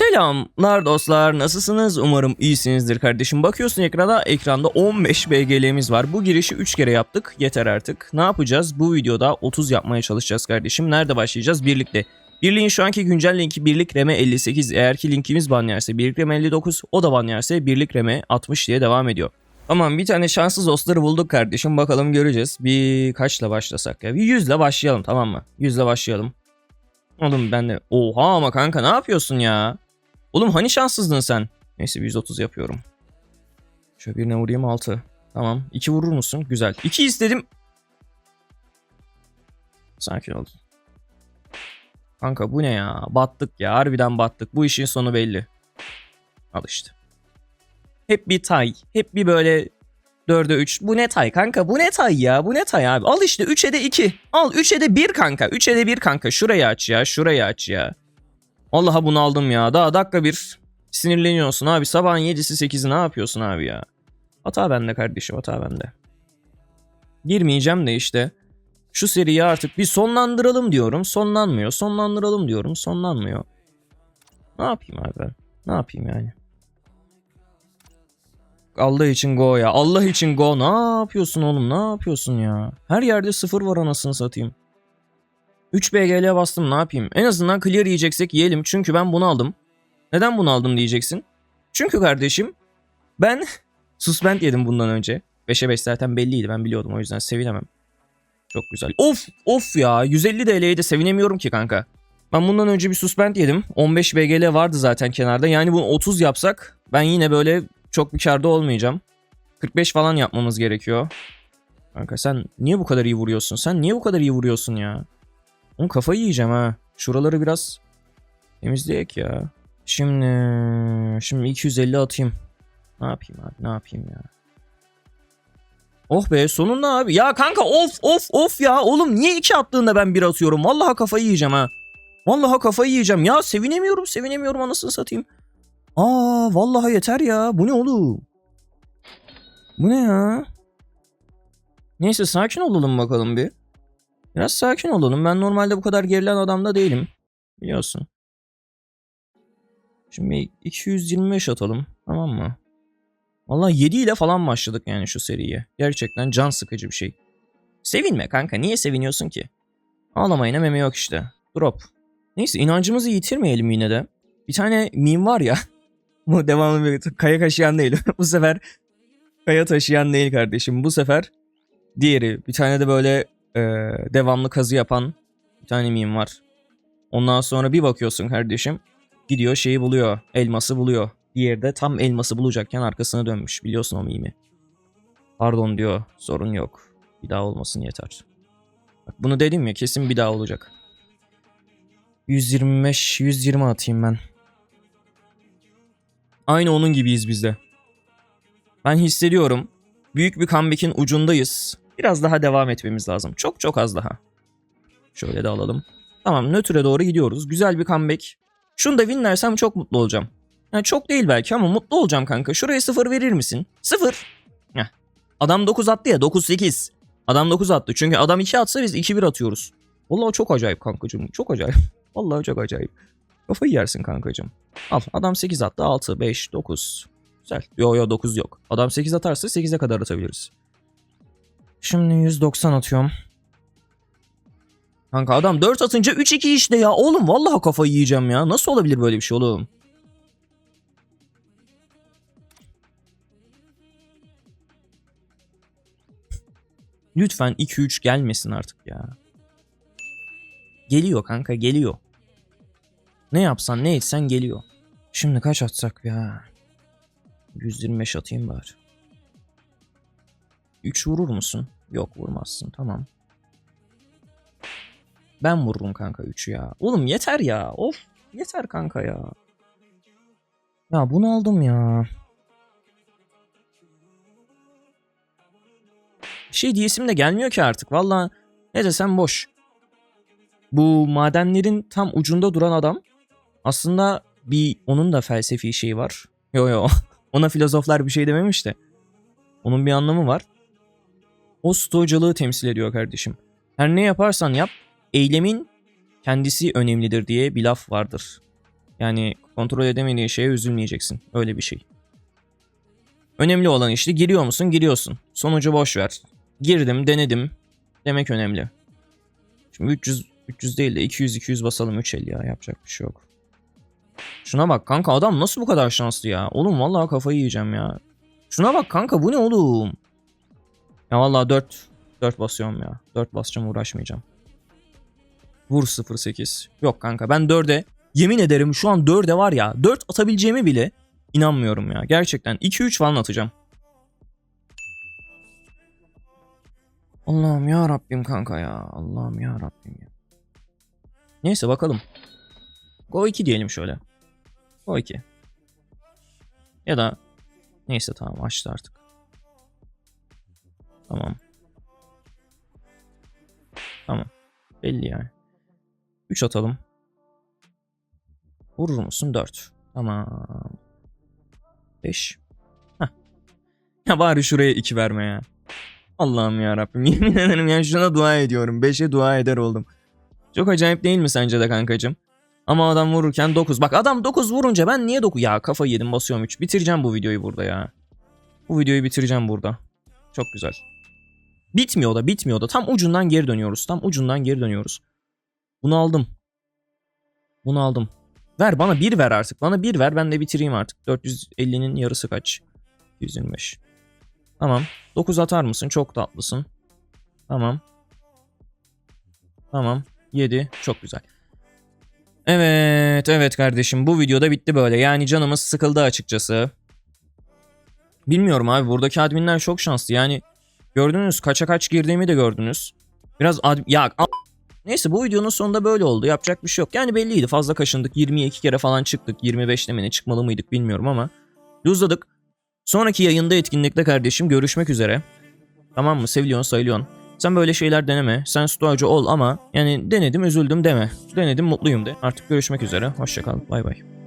Selamlar dostlar nasılsınız? Umarım iyisinizdir kardeşim. Bakıyorsun ekrana ekranda 15 BGL'miz var. Bu girişi 3 kere yaptık. Yeter artık. Ne yapacağız? Bu videoda 30 yapmaya çalışacağız kardeşim. Nerede başlayacağız? Birlikte. Birliğin şu anki güncel linki birlik reme 58 eğer ki linkimiz ban yerse birlik reme 59 o da ban yerse birlik reme 60 diye devam ediyor. Tamam bir tane şanssız dostları bulduk kardeşim. Bakalım göreceğiz. Bir kaçla başlasak ya. Bir 100 ile başlayalım tamam mı? 100 ile başlayalım. Oğlum ben de oha ama kanka ne yapıyorsun ya? Oğlum hani şanssızdın sen? Neyse 130 yapıyorum. Şöyle birine vurayım 6. Tamam. 2 vurur musun? Güzel. 2 istedim. Sakin ol. Kanka bu ne ya? Battık ya. Harbiden battık. Bu işin sonu belli. Al işte. Hep bir tay. Hep bir böyle 4'e 3. Bu ne tay kanka? Bu ne tay ya? Bu ne tay abi? Al işte 3'e de 2. Al 3'e de 1 kanka. 3'e de 1 kanka. Şurayı aç ya. Şurayı aç ya. Allah'a bunu aldım ya. Daha dakika bir sinirleniyorsun abi. Sabahın 7'si 8'i ne yapıyorsun abi ya? Hata bende kardeşim hata bende. Girmeyeceğim de işte. Şu seriyi artık bir sonlandıralım diyorum. Sonlanmıyor. Sonlandıralım diyorum. Sonlanmıyor. Ne yapayım abi ben? Ne yapayım yani? Allah için go ya. Allah için go. Ne yapıyorsun oğlum? Ne yapıyorsun ya? Her yerde sıfır var anasını satayım. 3 BGL bastım ne yapayım? En azından clear yiyeceksek yiyelim. Çünkü ben bunu aldım. Neden bunu aldım diyeceksin. Çünkü kardeşim ben suspend yedim bundan önce. 5'e 5 zaten belliydi ben biliyordum o yüzden sevinemem. Çok güzel. Of of ya 150 TL'ye de sevinemiyorum ki kanka. Ben bundan önce bir suspend yedim. 15 BGL vardı zaten kenarda. Yani bunu 30 yapsak ben yine böyle çok bir karda olmayacağım. 45 falan yapmamız gerekiyor. Kanka sen niye bu kadar iyi vuruyorsun? Sen niye bu kadar iyi vuruyorsun ya? Oğlum kafayı yiyeceğim ha. Şuraları biraz temizleyek ya. Şimdi şimdi 250 atayım. Ne yapayım abi ne yapayım ya. Oh be sonunda abi. Ya kanka of of of ya. Oğlum niye iki attığında ben bir atıyorum? Vallahi kafayı yiyeceğim ha. Vallahi kafayı yiyeceğim. Ya sevinemiyorum sevinemiyorum anasını satayım. Aa vallahi yeter ya. Bu ne oğlum? Bu ne ya? Neyse sakin olalım bakalım bir. Biraz sakin olalım. Ben normalde bu kadar gerilen adam da değilim. Biliyorsun. Şimdi 225 atalım. Tamam mı? Vallahi 7 ile falan başladık yani şu seriye. Gerçekten can sıkıcı bir şey. Sevinme kanka. Niye seviniyorsun ki? Ağlamayına meme yok işte. Drop. Neyse inancımızı yitirmeyelim yine de. Bir tane meme var ya. Bu devamlı bir kaya taşıyan değil. bu sefer kaya taşıyan değil kardeşim. Bu sefer diğeri. Bir tane de böyle e, devamlı kazı yapan bir tane meme var. Ondan sonra bir bakıyorsun kardeşim. Gidiyor şeyi buluyor. Elması buluyor. Diğeri de tam elması bulacakken arkasına dönmüş. Biliyorsun o meme'i. Pardon diyor. Sorun yok. Bir daha olmasın yeter. Bak bunu dedim ya kesin bir daha olacak. 125 120 atayım ben. Aynı onun gibiyiz biz de. Ben hissediyorum. Büyük bir comeback'in ucundayız. Biraz daha devam etmemiz lazım. Çok çok az daha. Şöyle de alalım. Tamam nötre doğru gidiyoruz. Güzel bir comeback. Şunu da winlersem çok mutlu olacağım. Yani çok değil belki ama mutlu olacağım kanka. Şuraya sıfır verir misin? Sıfır. Heh. Adam 9 attı ya 9-8. Adam 9 attı. Çünkü adam 2 atsa biz 2-1 atıyoruz. Vallahi çok acayip kankacığım. Çok acayip. Vallahi çok acayip. Kafayı yersin kankacığım. Al adam 8 attı 6, 5, 9. Güzel. Yo yo 9 yok. Adam 8 atarsa 8'e kadar atabiliriz. Şimdi 190 atıyorum. Kanka adam 4 atınca 3-2 işte ya. Oğlum vallahi kafayı yiyeceğim ya. Nasıl olabilir böyle bir şey oğlum? Lütfen 2-3 gelmesin artık ya. Geliyor kanka geliyor. Ne yapsan ne etsen geliyor. Şimdi kaç atsak ya? 125 atayım bari. 3 vurur musun? Yok vurmazsın tamam. Ben vururum kanka 3'ü ya. Oğlum yeter ya. Of yeter kanka ya. Ya bunu aldım ya. Şey diyesim de gelmiyor ki artık. Valla ne desem boş. Bu madenlerin tam ucunda duran adam aslında bir onun da felsefi şeyi var. Yo yo ona filozoflar bir şey dememiş de. Onun bir anlamı var. O stoğcalığı temsil ediyor kardeşim. Her ne yaparsan yap eylemin kendisi önemlidir diye bir laf vardır. Yani kontrol edemediğin şeye üzülmeyeceksin. Öyle bir şey. Önemli olan işte giriyor musun? Giriyorsun. Sonucu boş ver. Girdim, denedim. Demek önemli. Şimdi 300 300 değil de 200 200 basalım 350 ya yapacak bir şey yok. Şuna bak kanka adam nasıl bu kadar şanslı ya? Oğlum vallahi kafayı yiyeceğim ya. Şuna bak kanka bu ne oğlum? Ya vallahi 4 4 basıyorum ya. 4 basacağım uğraşmayacağım. Vur 08. Yok kanka ben 4'e yemin ederim şu an 4'e var ya 4 atabileceğimi bile inanmıyorum ya. Gerçekten 2-3 falan atacağım. Allah'ım ya Rabbim kanka ya. Allah'ım ya Rabbim ya. Neyse bakalım. Go 2 diyelim şöyle. Go 2. Ya da neyse tamam açtı artık. Tamam. Tamam. Belli yani. 3 atalım. Vurur musun? 4. Tamam. 5. Heh. Ya bari şuraya 2 verme ya. Allah'ım ya Rabbim. Yemin ederim ya şuna dua ediyorum. 5'e dua eder oldum. Çok acayip değil mi sence de kankacım? Ama adam vururken 9. Bak adam 9 vurunca ben niye 9? Ya kafayı yedim basıyorum 3. Bitireceğim bu videoyu burada ya. Bu videoyu bitireceğim burada. Çok güzel. Bitmiyor da bitmiyor da. Tam ucundan geri dönüyoruz. Tam ucundan geri dönüyoruz. Bunu aldım. Bunu aldım. Ver bana bir ver artık. Bana bir ver ben de bitireyim artık. 450'nin yarısı kaç? 125. Tamam. 9 atar mısın? Çok tatlısın. Tamam. Tamam. 7. Çok güzel. Evet, evet kardeşim. Bu videoda bitti böyle. Yani canımız sıkıldı açıkçası. Bilmiyorum abi. Buradaki adminler çok şanslı. Yani gördünüz kaça kaç girdiğimi de gördünüz. Biraz ad... Ya Neyse bu videonun sonunda böyle oldu. Yapacak bir şey yok. Yani belliydi. Fazla kaşındık. 22 kere falan çıktık. 25'te mi çıkmalı mıydık bilmiyorum ama. Luzladık. Sonraki yayında etkinlikte kardeşim görüşmek üzere. Tamam mı? Seviliyorsun sayılıyorsun. Sen böyle şeyler deneme. Sen stoacı ol ama yani denedim üzüldüm deme. Denedim mutluyum de. Artık görüşmek üzere. Hoşçakal. Bay bay.